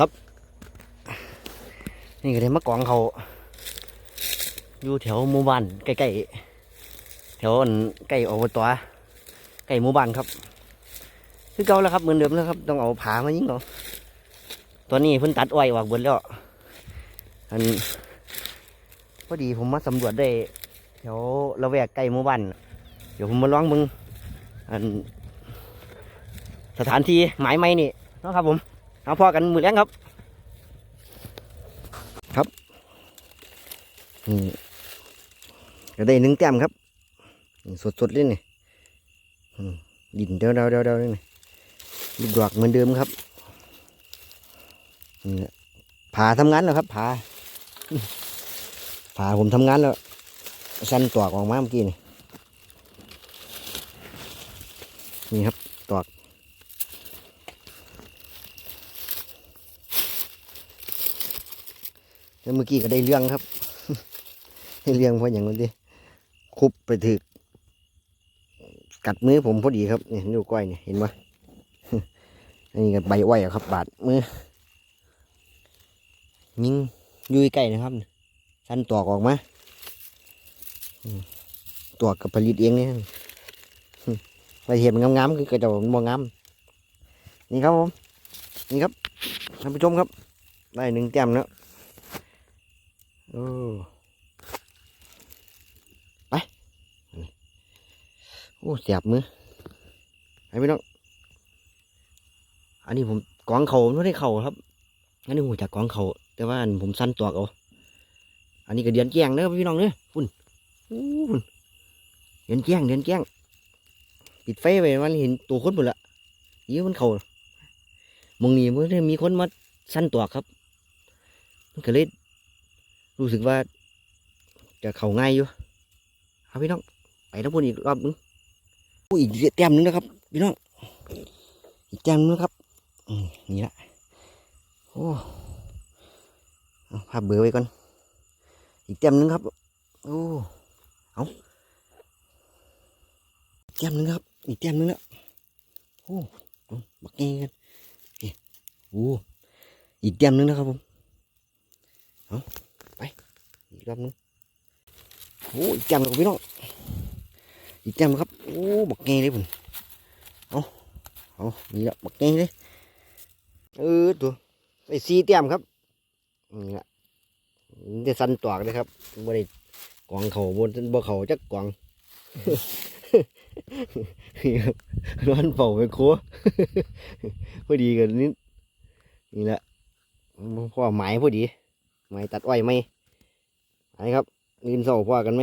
ครับ นี่ก็เลยมากองเขาอยู่แถวหมู่บ้านใกล้ๆแถวอันใกล้อบตใกล้หมู่บ้านครับ คือเก่าแล้วครับเหมือนเดิมแล้วครับ ต้องเอาผามายิงเอาตัวนี้เพิ่นตัดอ้อยออกเบิดแล้วอันพอดีผมมาสำรวจได้แถวละแวกใกล้หมู่บ้านเดี๋ยวผมมาลองมึงอันสถานที่หมายไม่นี่นะครับผม เอาพอกันมือแรงครับ ครับนี่ก็ได้หนึ่งแต้มครับสดๆเลยนี่อืมดินเดาเดาเดาเดาเลยนี่ดอกเหมือนเดิมครับนี่ผ่าทำงานแล้วครับผ่าผ่าผมทำงานแล้วสั้นตอกออกมาเมื่อกี้นี่นี่ครับตอก แล้วเมื่อกี้ก็ได้เรื่องครับได้เรื่องเพราะอย่างนั้นดิคุบไปถึก กัดมือผมพอดีครับนี่ดูก้อยเนี่ยเห็นไหมอันนี้ก็ใบอ้อยครับ บาดมือยิงยุยใกล้นะครับสั้นตอกออกมาอืมตอกกับผลิตเองเนี่ยไปเห็นงามๆคือกระจ้ามันบ่งามนี่ครับผมนี่ครับท่านผู้ชมครับ ได้หนึ่งแต้มแล้ว โอ้ไปโอ้เสียบมือไอ้พี่น้องอันนี้ผมกองเขามไม่ได้เข่าครับ อันนี้หูจากกองเขาแต่ว่าผมสั้นตัวเอาอันนี้ก็เดือนแจ้งเด้อพี่น้องเด้อพุ่นอู้พุ่นเดือนแจ้งเดือนแจ้งปิดไฟไว้มันเห็นตัวคนหมดละยี่มันเขามองนี้มันมีคนมาสั้นตัวครับ มันก็เลย รู้สึกว่า จะเข้าง่ายอยู่เอาพี่น้องไปทั้งหมดอีกรอบนึงโอ้อีกแต้มหนึงนะครับ พี่น้องอีกแต้มหนึงครับอืมนี่ละโอ้ภาพเบอร์ไว้ก่อนอีกแต้มหนึงครับโอ้เอาแต้มหนึงครับ อีกแต้มหนึงแล้วโอ้บักเงี้กันโอ้อีกแต้มหนึงนะครับผมเอี กรอบนึงโอ้อีกแจมเลยพี่น้องอีกจมครับโอ้บักเงยเลยผมเอาเอานี่ละบักเงยเลยเออตัวไอ้ซีเต็มครับนี่ละจะสั่นตวกเลยครับบ่ได้กวางเขาบนบ่เขาจักกวางน้อนเป่าไปโค้พอดีกันนิดนี่แหละพ่อหมายพอดีหมายตัดอ้อยไหม ไหนครับลิมเสาพ่อกันไหม